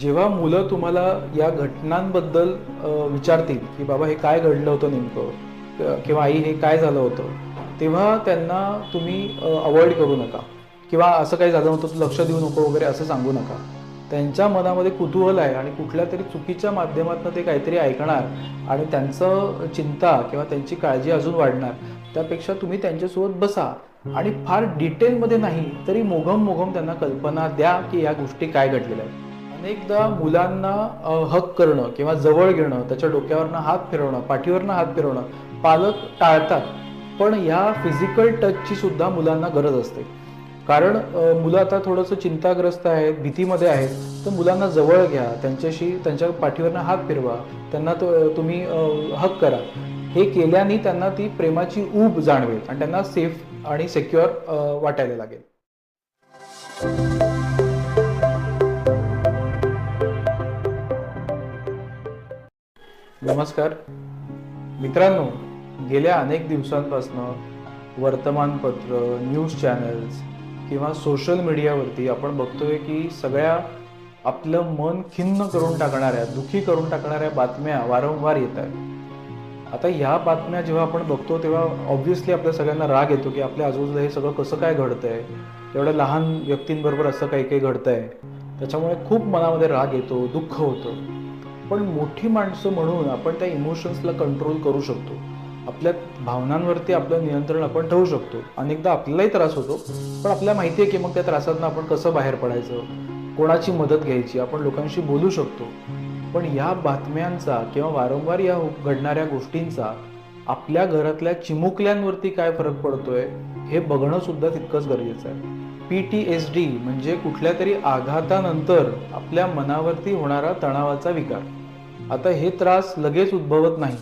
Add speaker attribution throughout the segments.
Speaker 1: जेव्हा मुलं तुम्हाला या घटनांबद्दल विचारतील की बाबा हे काय घडलं होतं नेमकं किंवा आई हे काय झालं होतं तेव्हा त्यांना तुम्ही अवॉइड करू नका. किंवा असं काही झालं नव्हतं तू लक्ष देऊ नको वगैरे असं सांगू नका. त्यांच्या मनामध्ये कुतूहल आहे आणि कुठल्या तरी चुकीच्या माध्यमातून ते काहीतरी ऐकणार आणि त्यांचं चिंता किंवा त्यांची काळजी अजून वाढणार त्यापेक्षा तुम्ही त्यांच्यासोबत बसा. आणि फार डिटेलमध्ये नाही तरी मोघम मोघम त्यांना कल्पना द्या की या गोष्टी काय घडलेल्या आहेत. अनेकदा मुलांना हक करणं किंवा जवळ घेणं त्याच्या डोक्यावरनं हात फिरवणं पाठीवरनं हात फिरवणं पालक टाळतात. पण ह्या फिजिकल टचची सुद्धा मुलांना गरज असते. कारण मुलं आता थोडंसं चिंताग्रस्त आहेत भीतीमध्ये आहेत तर मुलांना जवळ घ्या त्यांच्याशी त्यांच्या पाठीवरनं हात फिरवा त्यांना तो तुम्ही हक करा. हे केल्याने त्यांना ती प्रेमाची ऊब जाणवेल आणि त्यांना सेफ आणि सेक्युअर वाटायला लागेल. नमस्कार. मित्रांनो गेल्या अनेक दिवसांपासून वर्तमानपत्र न्यूज चॅनल्स किंवा सोशल मीडियावरती आपण बघतोय की सगळ्या आपलं मन खिन्न करून टाकणाऱ्या दुखी करून टाकणाऱ्या बातम्या वारंवार येत आहेत. आता ह्या बातम्या जेव्हा आपण बघतो तेव्हा ऑब्व्हियसली आपल्या सगळ्यांना राग येतो की आपल्या आजूबाजूला हे सगळं कसं काय घडतंय? एवढ्या लहान व्यक्तींबरोबर असं काही काही घडतंय. त्याच्यामुळे खूप मनामध्ये राग येतो दुःख होतं. पण मोठी माणसं म्हणून आपण त्या इमोशन्सला कंट्रोल करू शकतो. आपल्या भावनांवरती आपलं नियंत्रण आपण ठेवू शकतो. अनेकदा आपल्यालाही त्रास होतो पण आपल्याला माहिती आहे की मग त्या त्रासातनं आपण कसं बाहेर पडायचं? कोणाची मदत घ्यायची? आपण लोकांशी बोलू शकतो. पण या बातम्यांचा किंवा वारंवार या घडणाऱ्या गोष्टींचा आपल्या घरातल्या चिमुकल्यांवरती काय फरक पडतोय हे बघणं सुद्धा तितकंच गरजेचं आहे. पी टी एस डी म्हणजे कुठल्या तरी आघातानंतर आपल्या मनावरती होणारा तणावाचा विकार. आता हे त्रास लगेच उद्भवत नाही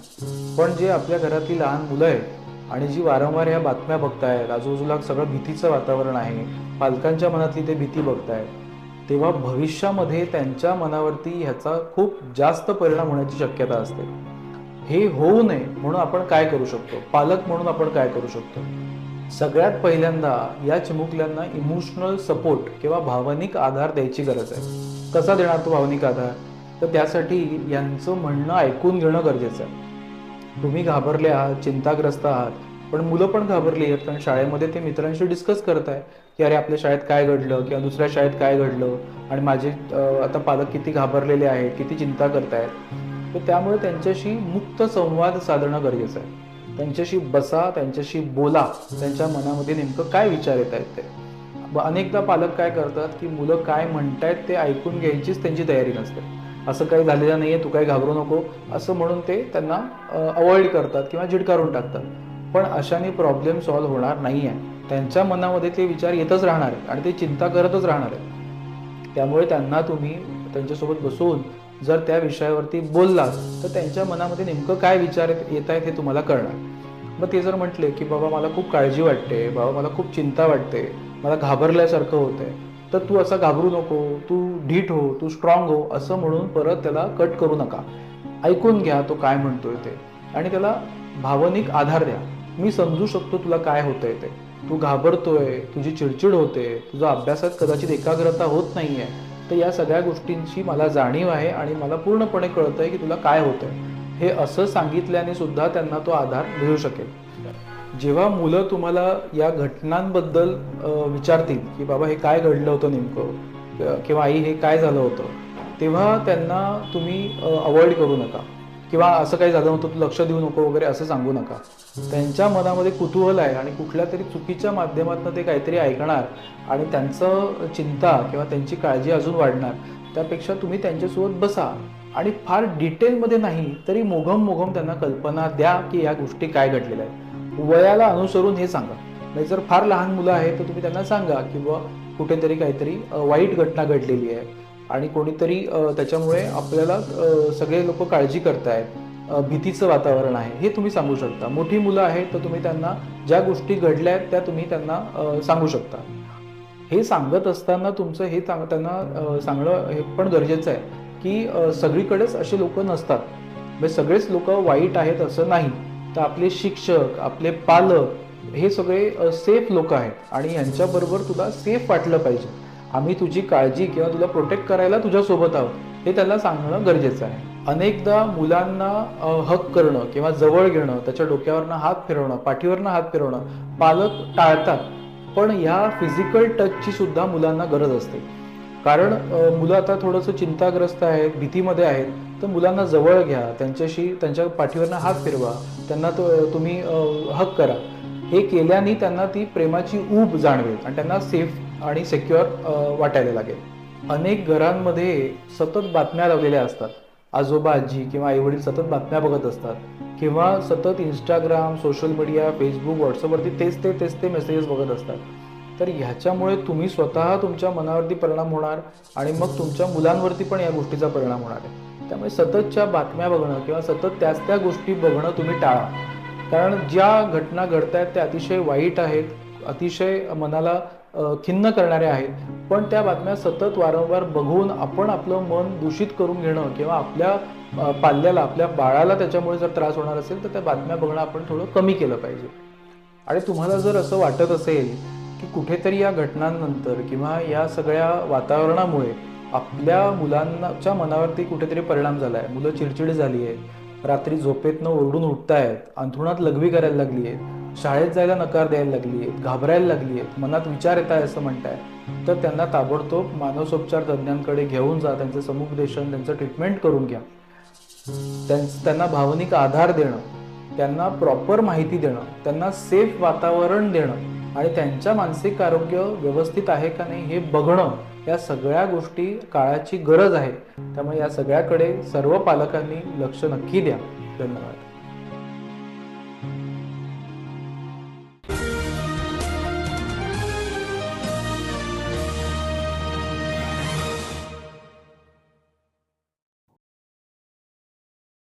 Speaker 1: पण जे आपल्या घरातली लहान मुलं आहेत आणि जी वारंवार ह्या बातम्या बघतायत आजूबाजूला सगळं भीतीचं वातावरण आहे पालकांच्या मनातली ते भीती बघतायत तेव्हा भविष्यामध्ये त्यांच्या मनावरती ह्याचा खूप जास्त परिणाम होण्याची शक्यता असते. हे होऊ नये म्हणून आपण काय करू शकतो? पालक म्हणून आपण काय करू शकतो? सगळ्यात पहिल्यांदा या चिमुकल्यांना इमोशनल सपोर्ट किंवा भावनिक आधार द्यायची गरज आहे. कसा देणार तो भावनिक आधार? तर त्यासाठी यांचं म्हणणं ऐकून घेणं गरजेचं आहे. तुम्ही घाबरले आहात चिंताग्रस्त आहात पण मुलं पण घाबरली आहेत कारण शाळेमध्ये ते मित्रांशी डिस्कस करत आहे की अरे आपल्या शाळेत काय घडलं किंवा दुसऱ्या शाळेत काय घडलं आणि माझे आता पालक किती घाबरलेले आहेत किती चिंता करतायत. तर त्यामुळे त्यांच्याशी मुक्त संवाद साधणं गरजेचं आहे. त्यांच्याशी बसा त्यांच्याशी बोला त्यांच्या मनामध्ये नेमकं काय विचार येत आहेत ते? अनेकदा पालक काय करतात की मुलं काय म्हणतायत ते ऐकून घ्यायचीच त्यांची तयारी नसते. असं काही झालेलं नाहीये तू काही घाबरू नको असं म्हणून ते त्यांना अवॉइड करतात किंवा झिडकारून टाकतात. पण अशाने प्रॉब्लेम सॉल्व्ह होणार नाही आहे त्यांच्या मनामध्ये ते विचार येतच राहणार आहेत आणि ते चिंता करतच राहणार आहेत. त्यामुळे त्यांना तुम्ही त्यांच्यासोबत बसून जर त्या विषयावरती बोललात तर त्यांच्या मनामध्ये नेमकं काय विचार येत आहेत हे तुम्हाला कळणार. मग ते जर म्हटले की बाबा मला खूप काळजी वाटते बाबा मला खूप चिंता वाटते मला घाबरल्यासारखं होतंय तर तू असा घाबरू नको तू ढीठ हो तू स्ट्रॉंग हो असं म्हणून परत त्याला कट करू नका. ऐकून घ्या तो काय म्हणतोय ते. आणि त्याला भावनिक आधार द्या. मी समजू शकतो तुला काय होतंय ते. तू घाबरतोय तुझी चिडचिड होते तुझा अभ्यासात कदाचित एकाग्रता होत नाहीये तर या सगळ्या गोष्टींची मला जाणीव आहे आणि मला पूर्णपणे कळतंय की तुला काय होतं हे असं सांगितल्याने सुद्धा त्यांना तो आधार मिळू शकेल. जेव्हा मुलं तुम्हाला या घटनांबद्दल विचारतील की बाबा हे काय घडलं होतं नेमकं किंवा आई हे काय झालं होतं तेव्हा त्यांना तुम्ही अवॉइड करू नका. किंवा असं काही झालं नव्हतं तू लक्ष देऊ नको वगैरे असं सांगू नका. त्यांच्या मनामध्ये कुतूहल आहे आणि कुठल्या तरी चुकीच्या माध्यमातून ते काहीतरी ऐकणार आणि त्यांचं चिंता किंवा त्यांची काळजी अजून वाढणार त्यापेक्षा तुम्ही त्यांच्यासोबत बसा आणि फार डिटेलमध्ये नाही तरी मोघम मोघम त्यांना कल्पना द्या की या गोष्टी काय घडलेल्या आहेत. वयाला अनुसरून हे सांगा. नाही जर फार लहान मुलं आहेत तर तुम्ही त्यांना सांगा की बुवा कुठेतरी काहीतरी वाईट घटना घडलेली आहे. आणि कोणीतरी त्याच्यामुळे आपल्याला सगळे लोक काळजी करतायत. भीतीचं वातावरण आहे. हे तुम्ही सांगू शकता. मोठी मुलं आहेत तर तुम्ही त्यांना ज्या गोष्टी घडल्या आहेत त्या तुम्ही त्यांना सांगू शकता. हे सांगत असताना तुमचं हे त्यांना सांगणं हे पण गरजेचं आहे की सगळीकडेच असे लोक नसतात. म्हणजे सगळेच लोक वाईट आहेत असं नाही. तर आपले शिक्षक आपले पालक हे सगळे सेफ लोक आहेत. आणि यांच्याबरोबर तुला सेफ वाटलं पाहिजे. आम्ही तुझी काळजी किंवा तुला प्रोटेक्ट करायला तुझ्यासोबत आहोत. हे त्याला सांगणं गरजेचं आहे. अनेकदा मुलांना हक करणं किंवा जवळ घेणं त्याच्या डोक्यावरनं हात फिरवणं पाठीवरनं हात फिरवणं पालक टाळतात. पण ह्या फिजिकल टचची सुद्धा मुलांना गरज असते. कारण मुलं आता थोडंसं चिंताग्रस्त आहेत भीतीमध्ये आहेत. तर मुलांना जवळ घ्या. त्यांच्याशी त्यांच्या पाठीवरनं हात फिरवा. त्यांना तो तुम्ही हक करा. हे केल्याने त्यांना ती प्रेमाची ऊब जाणवेल आणि त्यांना सेफ आणि सेक्युअर वाटायला लागेल. अनेक घरांमध्ये सतत बातम्या लावलेल्या असतात. आजोबा आजी किंवा आईवडील सतत बातम्या बघत असतात किंवा सतत इंस्टाग्राम सोशल मीडिया फेसबुक व्हॉट्सअपवरती तेच ते तेच ते मेसेजेस बघत असतात. तर ह्याच्यामुळे तुम्ही स्वतः तुमच्या मनावरती परिणाम होणार आणि मग तुमच्या मुलांवरती पण या गोष्टीचा परिणाम होणार आहे. त्यामुळे सततच्या बातम्या बघणं किंवा सतत त्याच त्या गोष्टी बघणं तुम्ही टाळा. कारण ज्या घटना घडत आहेत त्या अतिशय वाईट आहेत अतिशय मनाला खिन्न करणाऱ्या आहेत. पण त्या बातम्या सतत वारंवार बघून आपण आपलं मन दूषित करून घेणं किंवा आपल्या पाल्याला आपल्या बाळाला त्याच्यामुळे जर त्रास होणार असेल तर त्या बातम्या बघणं आपण थोडं कमी केलं पाहिजे. आणि तुम्हाला जर असं वाटत असेल की कुठेतरी या घटनांनंतर किंवा या सगळ्या वातावरणामुळे आपल्या मुलांच्या मनावरती कुठेतरी परिणाम झाला आहे मुलं चिडचिड झाली आहे रात्री झोपेतनं ओरडून उठतायत अंथरुणात लघवी करायला लागली आहेत शाळेत जायला नकार द्यायला लागली आहेत घाबरायला लागली आहेत मनात विचार येत आहे असं म्हणताय तर त्यांना ताबडतोब मानसोपचार तज्ज्ञांकडे घेऊन जा त्यांचं समुपदेशन त्यांचं ट्रीटमेंट करून घ्या. त्यां- त्यांना भावनिक आधार देणं त्यांना प्रॉपर माहिती देणं त्यांना सेफ वातावरण देणं आणि त्यांच्या मानसिक आरोग्य व्यवस्थित आहे का नाही हे बघणं या सगळ्या गोष्टी काळाची गरज आहे. त्यामुळे या सगळ्याकडे सर्व पालकांनी लक्ष नक्की द्या. धन्यवाद.